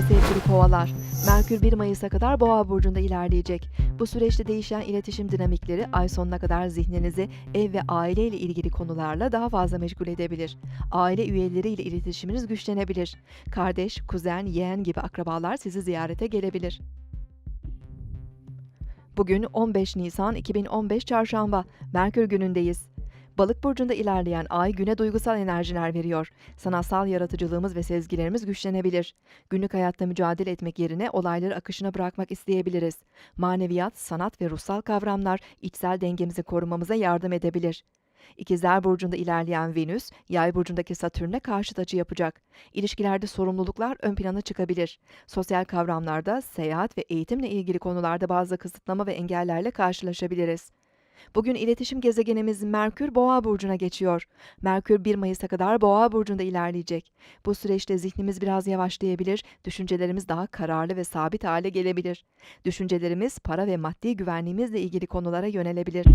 sevgili kovalar. Merkür 1 Mayıs'a kadar Boğa burcunda ilerleyecek. Bu süreçte değişen iletişim dinamikleri ay sonuna kadar zihninizi ev ve aile ile ilgili konularla daha fazla meşgul edebilir. Aile üyeleriyle iletişiminiz güçlenebilir. Kardeş, kuzen, yeğen gibi akrabalar sizi ziyarete gelebilir. Bugün 15 Nisan 2015 Çarşamba, Merkür günündeyiz. Balık burcunda ilerleyen ay güne duygusal enerjiler veriyor. Sanatsal yaratıcılığımız ve sezgilerimiz güçlenebilir. Günlük hayatta mücadele etmek yerine olayları akışına bırakmak isteyebiliriz. Maneviyat, sanat ve ruhsal kavramlar içsel dengemizi korumamıza yardım edebilir. İkizler burcunda ilerleyen Venüs, Yay burcundaki Satürn'e karşıt açı yapacak. İlişkilerde sorumluluklar ön plana çıkabilir. Sosyal kavramlarda, seyahat ve eğitimle ilgili konularda bazı kısıtlama ve engellerle karşılaşabiliriz. Bugün iletişim gezegenimiz Merkür Boğa burcuna geçiyor. Merkür 1 Mayıs'a kadar Boğa burcunda ilerleyecek. Bu süreçte zihnimiz biraz yavaşlayabilir, düşüncelerimiz daha kararlı ve sabit hale gelebilir. Düşüncelerimiz para ve maddi güvenliğimizle ilgili konulara yönelebilir.